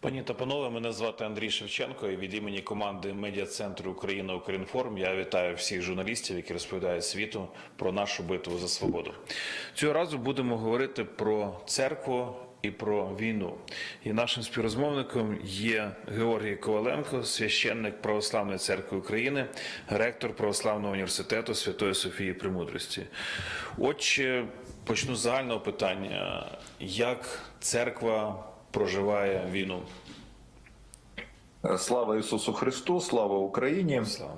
Пані та панове, мене звати Андрій Шевченко і від імені команди медіа-центру Україна Укрінформ я вітаю всіх журналістів, які розповідають світу про нашу битву за свободу. Цього разу будемо говорити про церкву і про війну. І нашим співрозмовником є Георгій Коваленко, священник Православної церкви України, ректор Православного університету Святої Софії Премудрості. Отже, почну з загального питання: як церква проживає війну? Слава Ісусу Христу, слава Україні. Слава.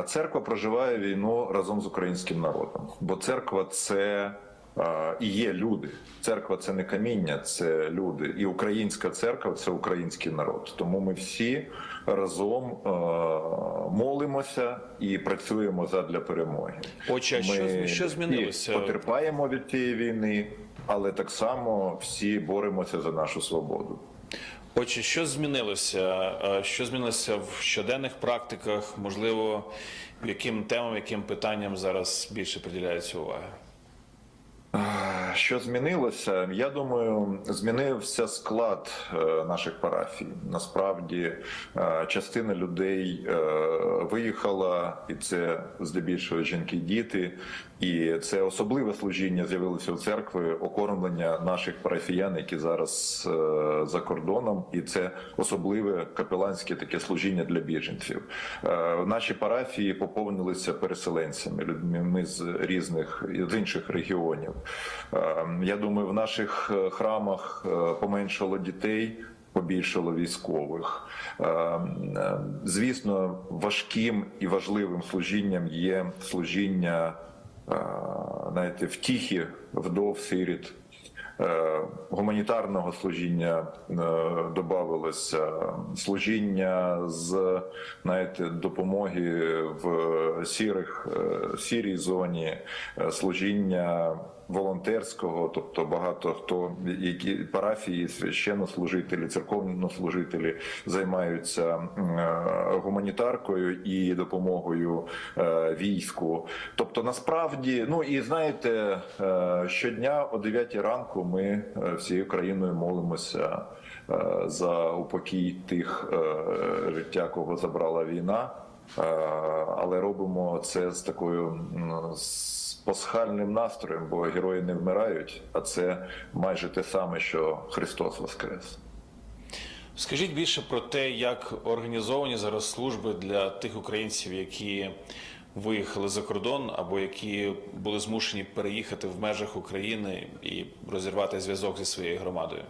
Е, Церква проживає війну разом з українським народом, бо церква це е, і є люди. Церква це не каміння, це люди. І українська церква це український народ. Тому ми всі разом е, молимося і працюємо задля перемоги. Отже, що, Ми що змінилося? Потерпаємо від цієї війни, але так само всі боремося за нашу свободу. Отже, що змінилося? Е, Що змінилося в щоденних практиках? Можливо, яким темам, яким питанням зараз більше приділяється уваги? Що змінилося? Я думаю, змінився склад е, наших парафій. Насправді, е, частина людей е, виїхала, і це здебільшого жінки, діти. І це особливе служіння з'явилося у церкви, окормлення наших парафіян, які зараз е, за кордоном, і це особливе капеланське таке служіння для біженців. Е, Наші парафії поповнилися переселенцями, людьми з різних з інших регіонів. Е, Я думаю, в наших е, храмах е, поменшало дітей. Побільшало військових. Е, Звісно, важким і важливим служінням є служіння знаєте, втіхи вдов сиріт. Е, Гуманітарного служіння е, додавалося служіння з знаєте, допомоги в сірих е, сірій зоні, е, служіння волонтерського, тобто багато хто які парафії, священнослужителі, церковнослужителі займаються е, гуманітаркою і допомогою е, війську. Тобто, насправді, ну і знаєте, е, щодня о 9 ранку ми всією країною молимося за упокій тих життя, кого забрала війна. Е, Але робимо це з такою з пасхальним настроєм, бо герої не вмирають, а це майже те саме, що Христос Воскрес. Скажіть більше про те, як організовані зараз служби для тих українців, які виїхали за кордон або які були змушені переїхати в межах України і розірвати зв'язок зі своєю громадою.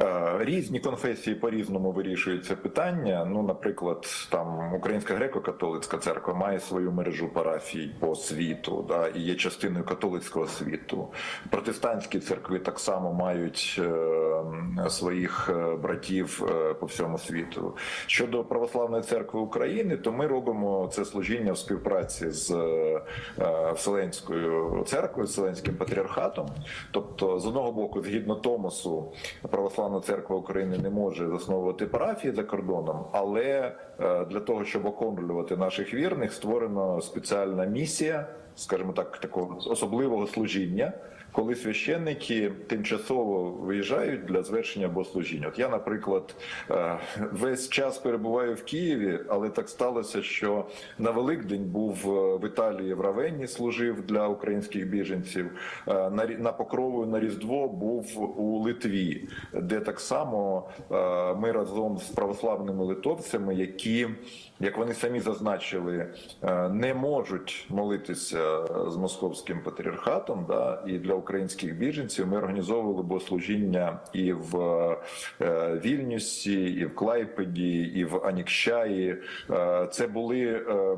Е, Різні конфесії по-різному вирішують це питання. Ну, наприклад, там Українська греко-католицька церква має свою мережу парафій по світу, да, і є частиною католицького світу. Протестантські церкви так само мають е, своїх е, братів е, по всьому світу. Щодо православної церкви України, то ми робимо це служіння в співпраці з е, Вселенською церквою, Вселенським патріархатом. Тобто, з одного боку, згідно Томосу, православна церква України не може засновувати парафії за кордоном, але е, для того, щоб оконлювати наших вірних, створена спеціальна місія, скажімо так, такого особливого служіння. Коли священники тимчасово виїжджають для звершення богослужіння. От я, наприклад, е, весь час перебуваю в Києві, але так сталося, що на Великдень був е, в Італії в Равенні, служив для українських біженців. Е, На покрову на Різдво був у Литві, де так само ми разом з православними литовцями, які, як вони самі зазначили, не можуть молитися з московським патріархатом, да, і для українських біженців ми організовували богослужіння і в е, Вільнюсі, і в Клайпеді, і в Анікщаї. Е, Це були е,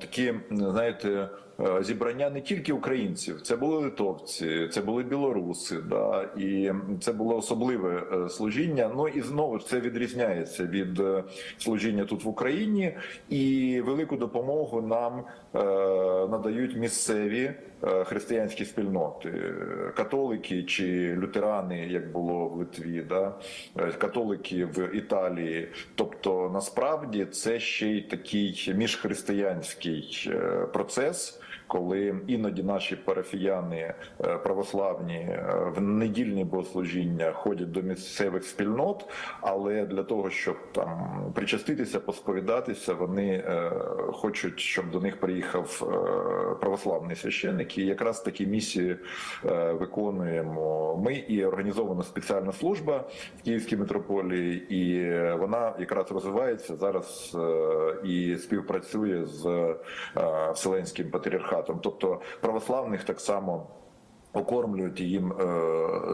такі, знаєте. Е, Зібрання не тільки українців, це були литовці, це були білоруси, да і це було особливе е, служіння. Ну і знову це відрізняється від е, служіння тут в Україні, і велику допомогу нам надають місцеві християнські спільноти, католики чи лютерани, як було в Литві, да? католики в Італії. Тобто, насправді це ще й такий міжхристиянський процес. Коли іноді наші парафіяни е, православні е, в недільні богослужіння ходять до місцевих спільнот, але для того, щоб там причаститися, посповідатися, вони е, хочуть, щоб до них приїхав православний священник. І якраз такі місії виконуємо ми і організована спеціальна служба в Київській митрополії, і вона якраз розвивається зараз і співпрацює з Вселенським патріархатом. Тобто православних так само. Окормлюють їм е,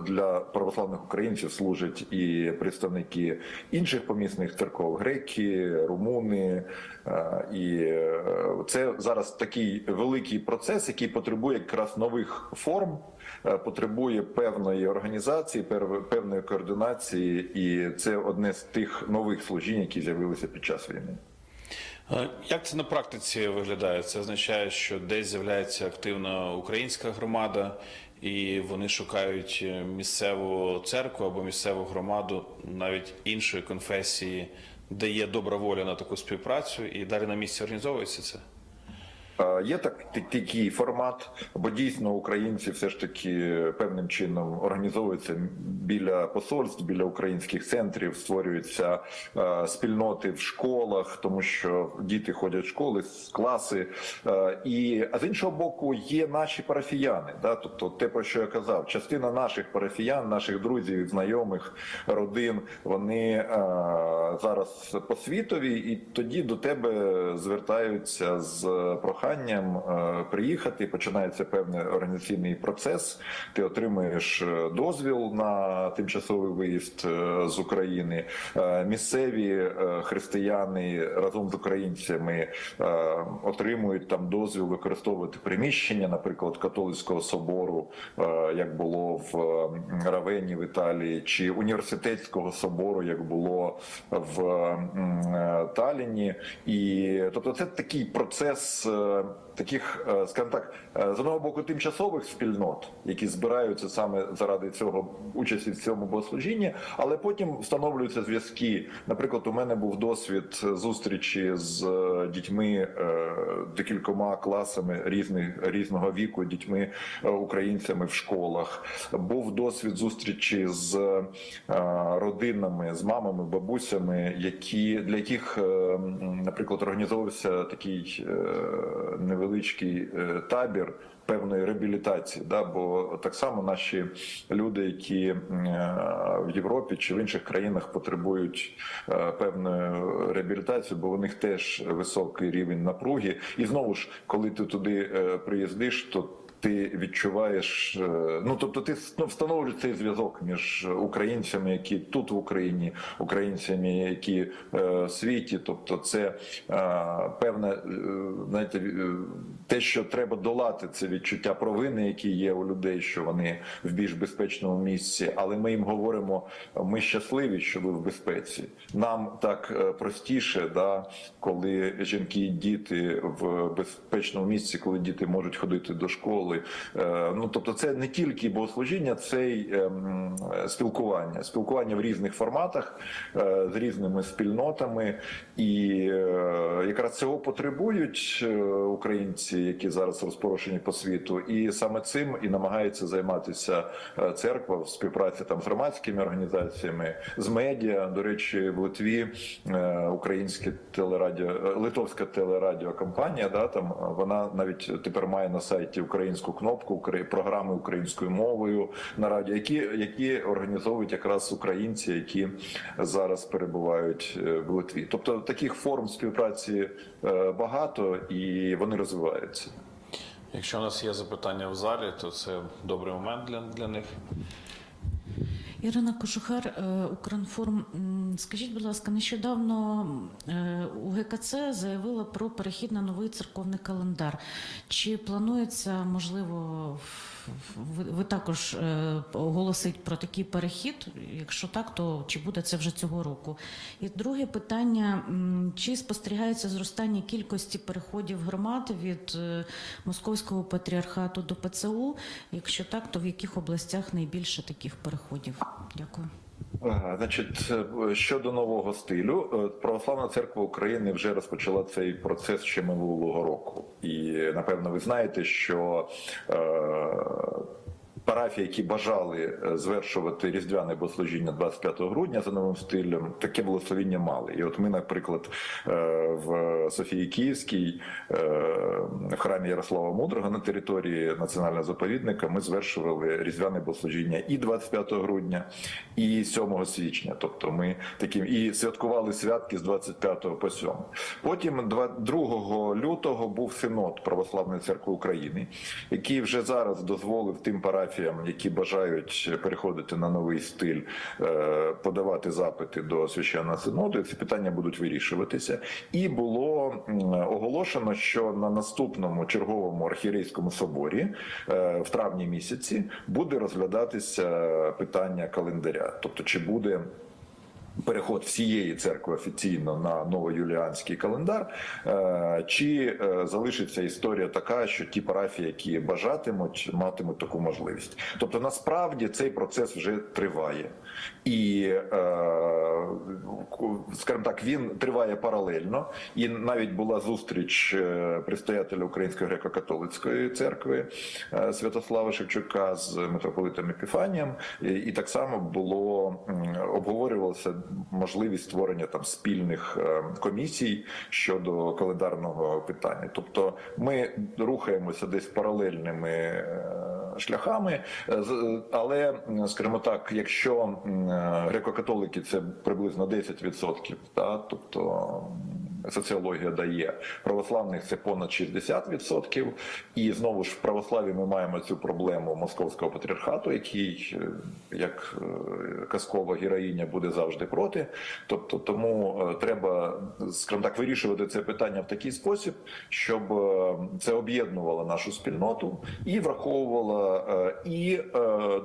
для православних українців служать і представники інших помісних церков, греки, румуни. Е, і е, це зараз такий великий процес, який потребує якраз нових форм, потребує певної організації, певної координації, і це одне з тих нових служінь, які з'явилися під час війни. Е, Як це на практиці виглядає? Це означає, що десь з'являється активна українська громада, і вони шукають е, місцеву церкву або місцеву громаду навіть іншої конфесії, де є добра воля на таку співпрацю, і далі на місці організовується це. Є так такий формат, бо дійсно українці все ж таки певним чином організовуються біля посольств, біля українських центрів, створюються спільноти в школах, тому що діти ходять в школи, класи. І а з іншого боку, є наші парафіяни. Да? Тобто, те про що я казав, частина наших парафіян, наших друзів, знайомих, родин, вони зараз по світові, і тоді до тебе звертаються з проханням е, приїхати. Починається певний організаційний процес. Ти отримуєш е, дозвіл на тимчасовий виїзд е, з України. Місцеві християни разом з українцями отримують там дозвіл використовувати приміщення, наприклад, католицького собору, як було в Равені в Італії, чи університетського собору, як було в е, І тобто, це такий процес. Е, Таких, е, скажімо так, е, з одного боку, тимчасових спільнот, які збираються саме заради цього участі в цьому богослужінні, але потім встановлюються зв'язки. Наприклад, у мене був досвід зустрічі з е, дітьми декількома класами різних різного віку, дітьми українцями в школах. Був досвід зустрічі з родинами, з мамами, бабусями, які для яких, наприклад, організовувався такий е, невеличкий е, табір. Певної реабілітації, да, бо так само наші люди, які е, в Європі чи в інших країнах потребують е, певної реабілітації, бо у них теж високий рівень напруги. І знову ж, коли ти туди приїздиш, то ти відчуваєш, е, ну тобто, ти ну, встановлюєш цей зв'язок між українцями, які тут в Україні, українцями, які е, в світі. Тобто, це е, певне, е, знаєте, е, те, що треба долати, це відчуття провини, які є у людей, що вони в більш безпечному місці. Але ми їм говоримо: ми щасливі, що ви в безпеці. Нам так е, простіше, да, коли жінки і діти в безпечному місці, коли діти можуть ходити до школи. Е, Ну тобто, це не тільки богослужіння, це й ем, спілкування, спілкування в різних форматах е, з різними спільнотами, і е, якраз цього потребують українці, які зараз розпорошені по світу, і саме цим і намагається займатися церква в співпраці там з громадськими організаціями, з медіа. До речі, в Литві українське телерадіо, литовська телерадіокомпанія, да там вона навіть тепер має на сайті українську кнопку «Украї- програми українською мовою на радіо, які, які організовують якраз українці, які зараз перебувають е, в Литві. Тобто таких форм співпраці е, багато і вони розвиваються. Якщо у нас є запитання в залі, то це добрий момент для, для них. Ірина Кожухар, Укранформ, Укрінформ м, М, Скажіть, будь ласка, нещодавно УГКЦ у ГКЦ заявила про перехід на новий церковний календар. Чи планується, можливо, ви, також е, оголосить про такий перехід? Якщо так, то чи буде це вже цього року? І друге питання: чи спостерігається зростання кількості переходів громад від е, Московського патріархату до ПЦУ? Якщо так, то в яких областях найбільше таких переходів? Дякую. Значить, е, щодо нового стилю, е, Православна церква України вже розпочала цей процес ще минулого року. І напевно ви знаєте, що е, парафії, які бажали е, звершувати різдвяне богослужіння 25 грудня за новим стилем, таке благословіння мали. І от ми, наприклад, е, в Софії Київській е, в храмі Ярослава Мудрого на території національного заповідника ми звершували різдвяне богослужіння і 25 грудня, і 7 січня. Тобто ми таким і святкували святки з 25 по 7. Потім 2 лютого був синод Православної церкви України, який вже зараз дозволив тим парафіям, які бажають переходити на новий стиль, е, подавати запити до священного синоду. Ці питання будуть вирішуватися. І було оголошено, що на наступному черговому архієрейському соборі е, в травні місяці буде розглядатися питання календаря, тобто чи буде. Переход всієї церкви офіційно на новоюліанський календар, е, чи е, залишиться історія така, що ті парафії, які бажатимуть, матимуть таку можливість. Тобто, насправді цей процес вже триває, і е, скажімо так, він триває паралельно. І навіть була зустріч предстоятеля Української греко-католицької церкви Святослава Шевчука з митрополитом Епіфанієм, і так само було обговорювалося можливість створення там спільних е, комісій щодо календарного питання. Тобто, ми рухаємося десь паралельними. е, Шляхами, Е, але скажімо так, якщо греко-католики це приблизно 10%, та, тобто соціологія дає православних це понад 60%, і знову ж в православі ми маємо цю проблему московського патріархату, який е, як е, казкова героїня буде завжди проти. Тобто, тому е, треба, скажімо так, вирішувати це питання в такий спосіб, щоб це об'єднувало нашу спільноту і враховувало і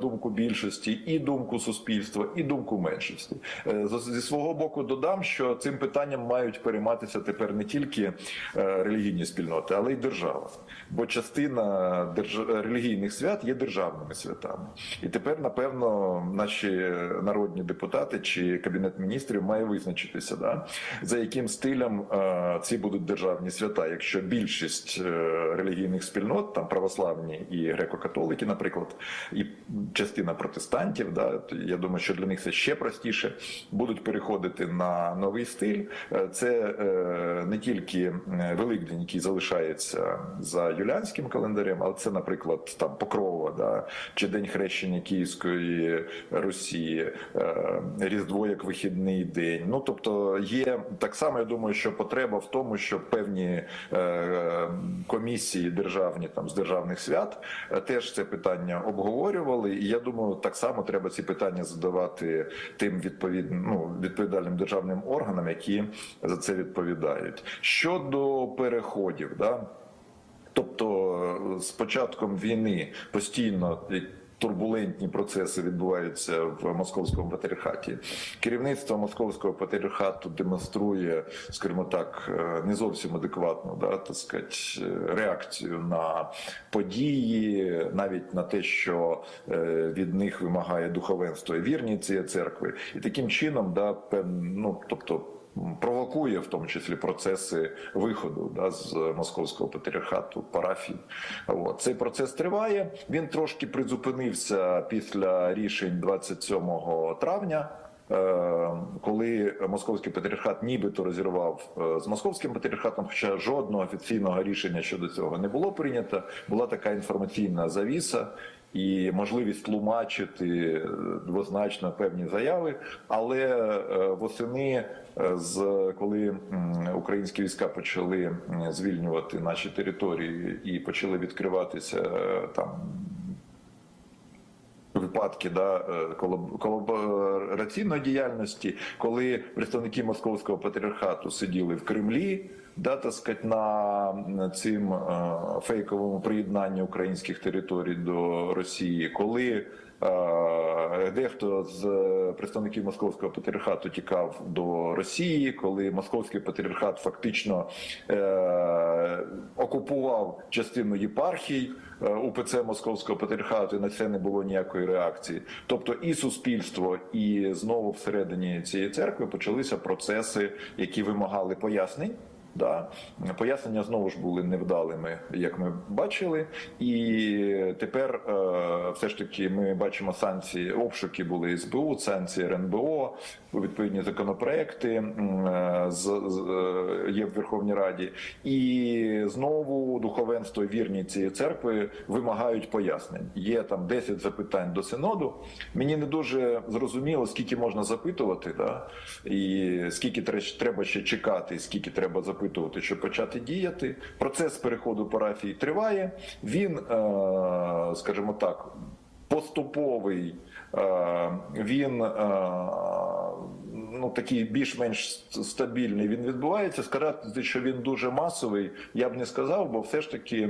думку більшості, і думку суспільства, і думку меншості. Зі свого боку додам, що цим питанням мають перейматися тепер не тільки е, релігійні спільноти, але й держава. Бо частина держ- релігійних свят є державними святами. І тепер, напевно, наші народні депутати чи кабінет міністрів має визначитися, да, за яким стилем е, ці будуть державні свята. Якщо більшість е, релігійних спільнот, там православні і греко-католики, наприклад, і частина протестантів, да, я думаю, що для них це ще простіше, будуть переходити на новий стиль. Це не тільки е, Великдень, який залишається за юліанським календарем, але це, наприклад, там Покрова, да, чи День хрещення Київської Росії, е, Різдво як вихідний день. Ну тобто є так само. Я думаю, що потреба в тому, щоб певні е, комісії державні там з державних свят е, теж це питання обговорювали. І я думаю, так само треба ці питання задавати тим відповідним ну, відповідальним державним органам, які за це відповідають. Щодо переходів, да. Тобто е, з початком війни постійно турбулентні процеси відбуваються в московському патріархаті. Керівництво московського патріархату демонструє, скажімо так, е, не зовсім адекватну да, так сказати, е, реакцію на події, навіть на те, що від них вимагає духовенство і вірність цієї церкви, і таким чином, да, ну тобто провокує в тому числі процеси виходу да, з московського патріархату парафій. От. Цей процес триває. Він трошки призупинився після рішень 27 травня. е, Коли московський патріархат нібито розірвав е, з московським патріархатом, хоча жодного офіційного рішення щодо цього не було прийнято, була така інформаційна завіса і можливість тлумачити е, двозначно певні заяви. Але е, восени, е, з коли українські війська почали звільнювати наші території і почали відкриватися там випадки да, е, колабораційної діяльності, коли представники московського патріархату сиділи в Кремлі. Да, так сказать, на цим е, фейковому приєднанні українських територій до Росії, коли дехто з представників московського патріархату тікав до Росії, коли московський патріархат фактично е, окупував частину єпархій е, УПЦ Московського патріархату, і на це не було ніякої реакції. Тобто і суспільство, і знову всередині цієї церкви почалися процеси, які вимагали пояснень. Да. Пояснення знову ж були невдалими, як ми бачили, і тепер е, все ж таки ми бачимо санкції, обшуки були СБУ, санкції РНБО, відповідні законопроекти е, з, е, є в Верховній Раді, і знову духовенство вірні цієї церкви вимагають пояснень. Є там 10 запитань до синоду. Мені не дуже зрозуміло, скільки можна запитувати, да? і скільки треба ще чекати, скільки треба запитувати, щоб почати діяти. Процес переходу парафії триває. Він, е, скажімо так, поступовий. е, Він е, ну такий більш-менш стабільний. Він відбувається. Сказати, що він дуже масовий, я б не сказав, бо все ж таки.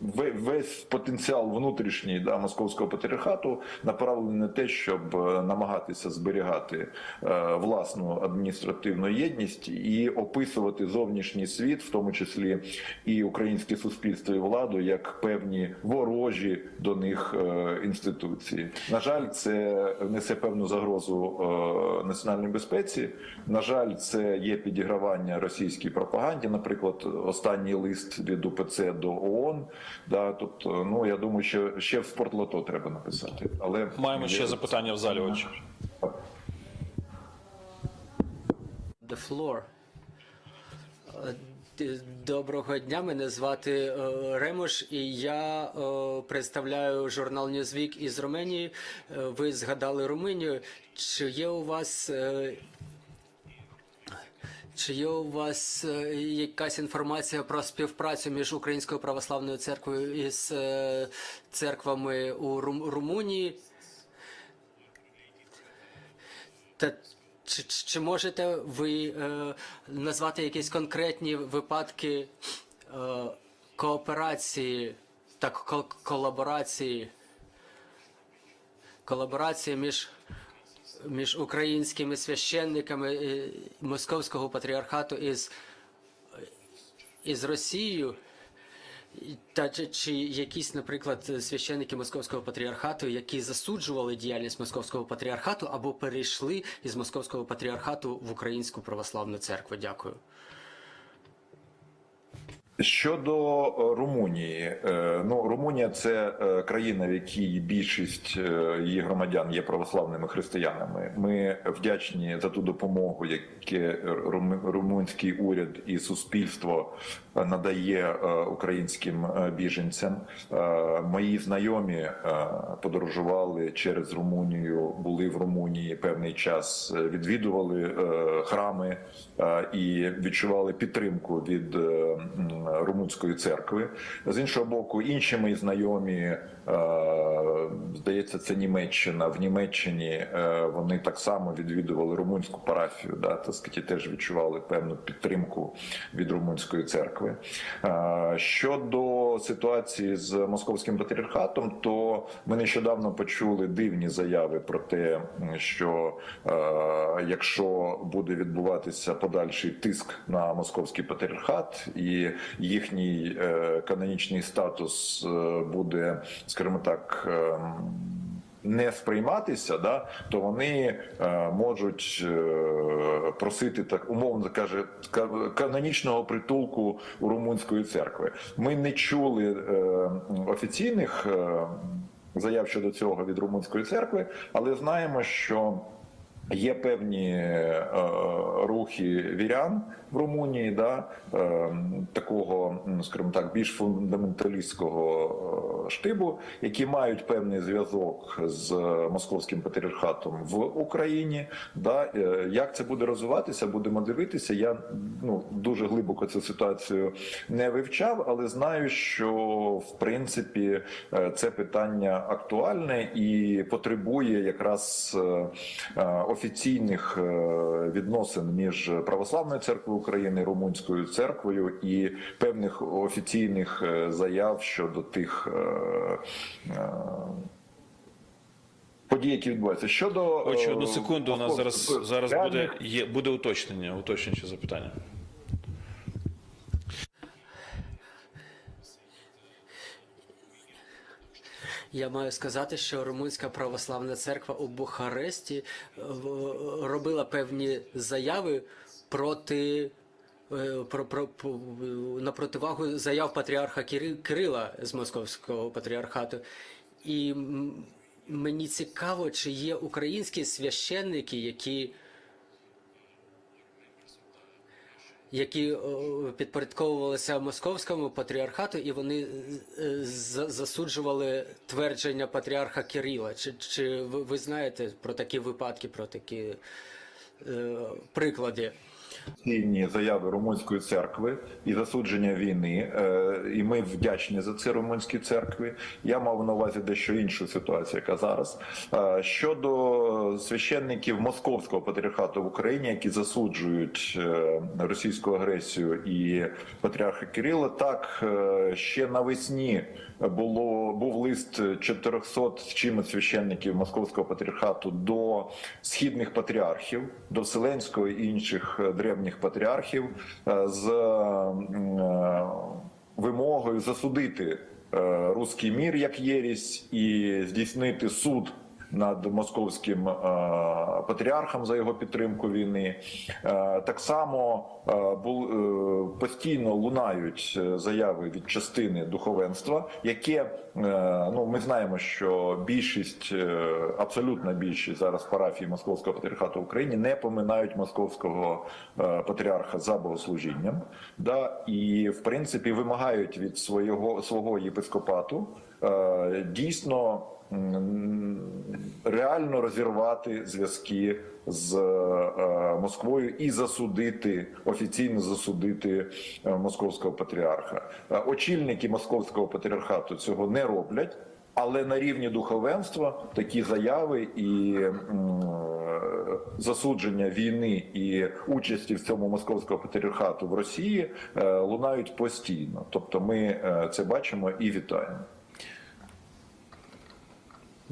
Весь потенціал внутрішній да, московського патріархату направлений на те, щоб е, намагатися зберігати е, власну адміністративну єдність і описувати зовнішній світ, в тому числі і українське суспільство і владу, як певні ворожі до них е, інституції. На жаль, це несе певну загрозу е, національній безпеці. На жаль, це є підігравання російській пропаганді. Наприклад, останній лист від УПЦ до ООН. Да, тобто, ну я думаю, що ще в спортлото треба написати. Але Маємо ще Я- запитання в залі. Отже. The floor. Е, Доброго дня, мене звати е, Ремуш, і я е, представляю журнал Newsweek із Руменії. Е, Ви згадали Румунію. Чи є у вас е, чи є у вас е, якась інформація про співпрацю між Українською православною церквою і з е, церквами у Рум- Румунії? Та чи, чи можете ви е, назвати якісь конкретні випадки е, кооперації та кол- колаборації, колаборації між, між українськими священниками е, Московського патріархату із, із Росією? Та чи, якісь, наприклад, священники Московського патріархату, які засуджували діяльність Московського патріархату або перейшли із Московського патріархату в Українську православну церкву? Дякую. Щодо е, Румунії, е, ну Румунія це е, країна, в якій більшість її громадян є православними християнами. Ми вдячні за ту допомогу, яке рум- румунський уряд і суспільство надає українським біженцям. Мої знайомі подорожували через Румунію, були в Румунії певний час, відвідували храми і відчували підтримку від румунської церкви. З іншого боку, інші мої знайомі, здається, це Німеччина. В Німеччині е, вони так само відвідували румунську парафію, да, так сказати, теж відчували певну підтримку від румунської церкви. Е, Щодо ситуації з московським патріархатом, то ми нещодавно почули дивні заяви про те, що е, якщо буде відбуватися подальший тиск на московський патріархат і їхній е, канонічний статус е, буде, скажімо так. ем, не сприйматися, да, то вони е, можуть е, просити так умовно каже ка- канонічного притулку у румунської церкви. Ми не чули е, офіційних заяв щодо цього від румунської церкви, але знаємо, що Є певні е, рухи вірян в Румунії, да, е, такого, скажімо так, більш фундаменталістського місцевого штибу, які мають певний зв'язок з московським патріархатом в Україні. Да, е, як це буде розвиватися, будемо дивитися. Я ну дуже глибоко цю ситуацію не вивчав, але знаю, що в принципі е, це питання актуальне і потребує якраз е, е, офіційних е, відносин між православною церквою України, румунською церквою і певних офіційних е, заяв щодо тих. е, Подій, які відбуваються щодо Очі, одну секунду. У нас зараз зараз буде є буде уточнення, уточнююче запитання. Я маю сказати, що Румунська православна церква у Бухаресті е, робила певні заяви проти. е, Про, про, на противагу заяв патріарха Кири- Кирила з московського патріархату. І мені цікаво, чи є українські священники, які які підпорядковувалися московському патріархату, і вони е, засуджували твердження патріарха Кирила. Чи, чи ви знаєте про такі випадки, про такі е, приклади? Офіційні заяви румунської церкви і засудження війни, е, і ми вдячні за це румунській церкві. Я мав на увазі дещо іншу ситуацію, яка зараз Е, щодо священників московського патріархату в Україні, які засуджують е, російську агресію і патріарха Кирила, так ще навесні було був лист 400 з чимось священників московського патріархату до східних патріархів, до Вселенського і інших е, древніх патріархів е, з е, вимогою засудити е, руський мір як єрість і здійснити суд. Над московським е, патріархом за його підтримку війни. Е, так само е, постійно лунають заяви від частини духовенства, яке ну ми знаємо, що більшість, абсолютна більшість зараз парафій московського патріархату в Україні не поминають московського патріарха за богослужінням, да і в принципі вимагають від свого свого єпископату дійсно реально розірвати зв'язки з е, Москвою і засудити офіційно засудити е, московського патріарха. Е, Очільники московського патріархату цього не роблять. Але на рівні духовенства такі заяви і засудження війни і участі в цьому московського патріархату в Росії лунають постійно. Тобто, ми це бачимо і вітаємо.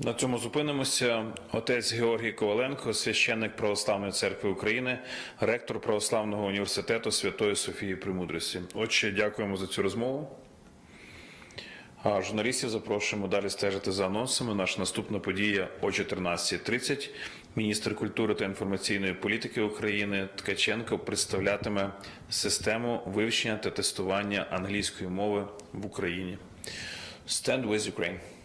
На цьому зупинимося. Отець Георгій Коваленко, священник Православної церкви України, ректор Православного університету Святої Софії Примудрості. Отче, дякуємо за цю розмову. А журналістів запрошуємо далі стежити за анонсами. Наша наступна подія о 14.30. Міністр культури та інформаційної політики України Ткаченко представлятиме систему вивчення та тестування англійської мови в Україні. Stand with Ukraine.